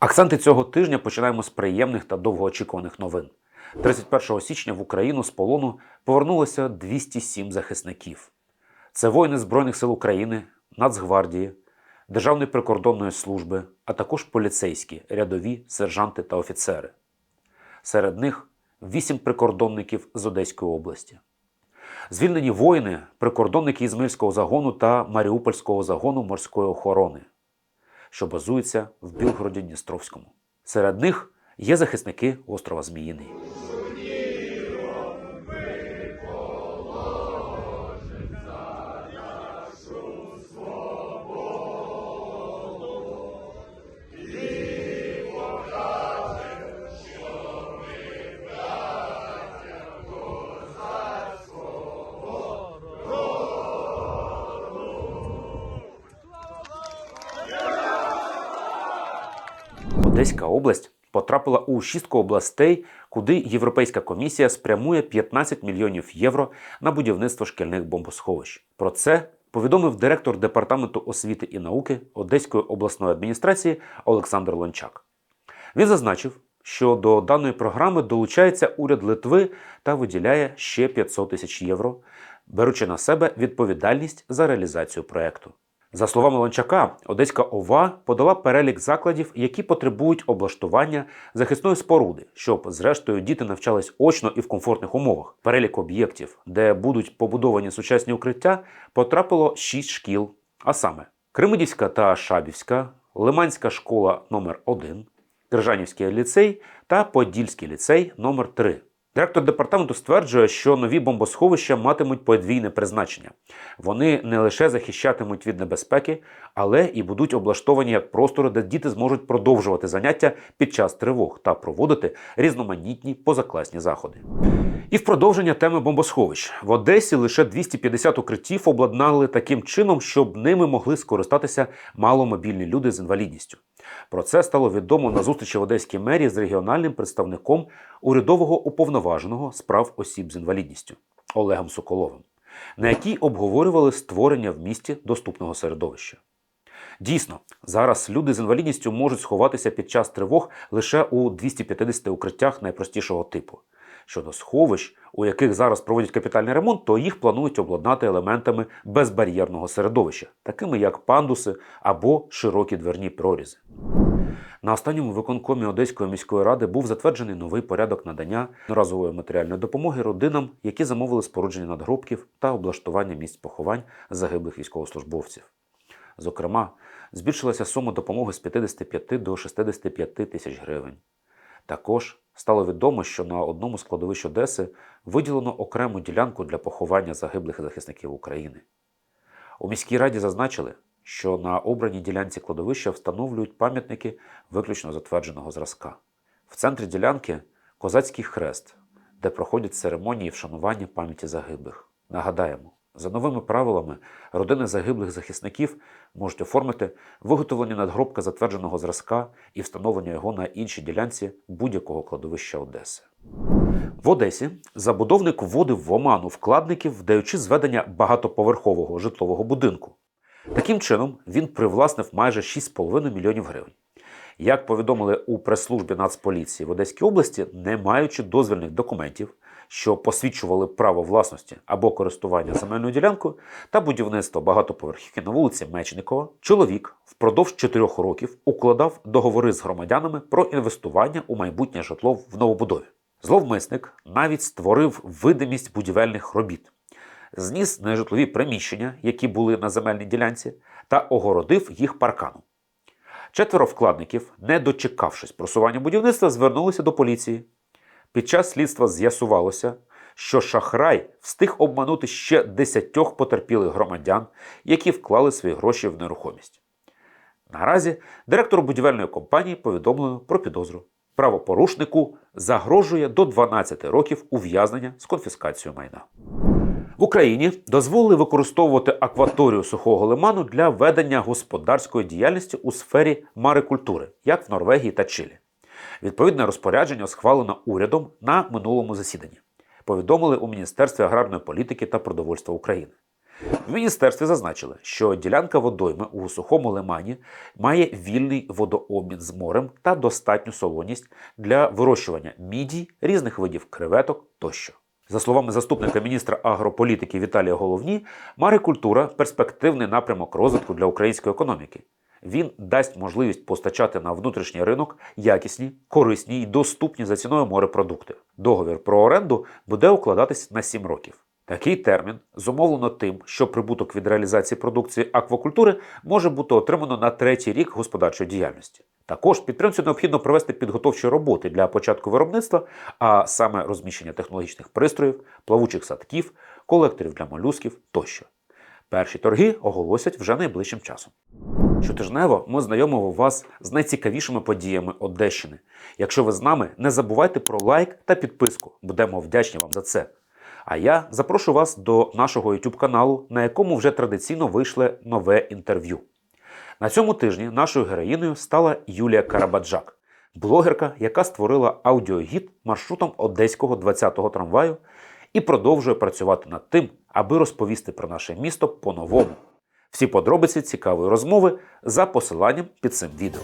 Акценти цього тижня починаємо з приємних та довгоочікуваних новин. 31 січня в Україну з полону повернулося 207 захисників. Це воїни Збройних сил України, Нацгвардії, Державної прикордонної служби, а також поліцейські, рядові, сержанти та офіцери. Серед них 8 прикордонників з Одеської області. Звільнені воїни, прикордонники Ізмаїльського загону та Маріупольського загону морської охорони, що базуються в Білгороді Дністровському. Серед них є захисники острова Зміїний. Одеська область потрапила у шістку областей, куди Європейська комісія спрямує 15 мільйонів євро на будівництво шкільних бомбосховищ. Про це повідомив директор департаменту освіти і науки Одеської обласної адміністрації Олександр Лончак. Він зазначив, що до даної програми долучається уряд Литви та виділяє ще 500 тисяч євро, беручи на себе відповідальність за реалізацію проекту. За словами Лончака, Одеська ОВА подала перелік закладів, які потребують облаштування захисної споруди, щоб, зрештою, діти навчались очно і в комфортних умовах. Перелік об'єктів, де будуть побудовані сучасні укриття, потрапило 6 шкіл, а саме Кримидівська та Шабівська, Лиманська школа номер 1 Держанівський ліцей та Подільський ліцей номер 3 Директор департаменту стверджує, що нові бомбосховища матимуть подвійне призначення. Вони не лише захищатимуть від небезпеки, але і будуть облаштовані як простори, де діти зможуть продовжувати заняття під час тривог та проводити різноманітні позакласні заходи. І в продовження теми бомбосховищ в Одесі лише 250 укриттів обладнали таким чином, щоб ними могли скористатися маломобільні люди з інвалідністю. Про це стало відомо на зустрічі в Одеській мерії з регіональним представником урядового уповноваженого з прав осіб з інвалідністю Олегом Соколовим, на якій обговорювали створення в місті доступного середовища. Дійсно, зараз люди з інвалідністю можуть сховатися під час тривог лише у 250 укриттях найпростішого типу. Щодо сховищ, у яких зараз проводять капітальний ремонт, то їх планують обладнати елементами безбар'єрного середовища, такими як пандуси або широкі дверні прорізи. На останньому виконкомі Одеської міської ради був затверджений новий порядок надання разової матеріальної допомоги родинам, які замовили спорудження надгробків та облаштування місць поховань загиблих військовослужбовців. Зокрема, збільшилася сума допомоги з 55 до 65 тисяч гривень. Також стало відомо, що на одному з Одеси виділено окрему ділянку для поховання загиблих захисників України. У міській раді зазначили, що на обраній ділянці кладовища встановлюють пам'ятники виключно затвердженого зразка. В центрі ділянки козацький хрест, де проходять церемонії вшанування пам'яті загиблих. Нагадаємо, за новими правилами родини загиблих захисників можуть оформити виготовлення надгробка затвердженого зразка і встановлення його на іншій ділянці будь-якого кладовища Одеси. В Одесі забудовник вводив в оману вкладників, вдаючи зведення багатоповерхового житлового будинку. Таким чином, він привласнив майже 6,5 мільйонів гривень. Як повідомили у прес-службі Нацполіції в Одеській області, не маючи дозвільних документів, що посвідчували право власності або користування земельною ділянкою та будівництво багатоповерхівки на вулиці Мечникова, чоловік впродовж 4 років укладав договори з громадянами про інвестування у майбутнє житло в новобудові. Зловмисник навіть створив видимість будівельних робіт, зніс нежитлові приміщення, які були на земельній ділянці, та огородив їх парканом. Четверо вкладників, не дочекавшись просування будівництва, звернулися до поліції. Під час слідства з'ясувалося, що шахрай встиг обманути ще десятьох потерпілих громадян, які вклали свої гроші в нерухомість. Наразі директору будівельної компанії повідомлено про підозру. Правопорушнику загрожує до 12 років ув'язнення з конфіскацією майна. В Україні дозволили використовувати акваторію сухого лиману для ведення господарської діяльності у сфері марикультури, як в Норвегії та Чилі. Відповідне розпорядження схвалено урядом на минулому засіданні. Повідомили у Міністерстві аграрної політики та продовольства України. В міністерстві зазначили, що ділянка водойми у сухому лимані має вільний водообмін з морем та достатню солоність для вирощування мідій, різних видів креветок тощо. За словами заступника міністра агрополітики Віталія Головні, марикультура перспективний напрямок розвитку для української економіки. Він дасть можливість постачати на внутрішній ринок якісні, корисні і доступні за ціною морепродукти. Договір про оренду буде укладатись на 7 років. Такий термін зумовлено тим, що прибуток від реалізації продукції аквакультури може бути отримано на третій рік господарчої діяльності. Також підтримцю необхідно провести підготовчі роботи для початку виробництва, а саме розміщення технологічних пристроїв, плавучих садків, колекторів для молюсків тощо. Перші торги оголосять вже найближчим часом. Щотижнево ми знайомимо вас з найцікавішими подіями Одещини. Якщо ви з нами, не забувайте про лайк та підписку. Будемо вдячні вам за це. А я запрошую вас до нашого YouTube каналу, на якому вже традиційно вийшло нове інтерв'ю. На цьому тижні нашою героїною стала Юлія Карабаджак, блогерка, яка створила аудіогід маршрутом одеського 20-го трамваю і продовжує працювати над тим, аби розповісти про наше місто по-новому. Всі подробиці цікавої розмови за посиланням під цим відео.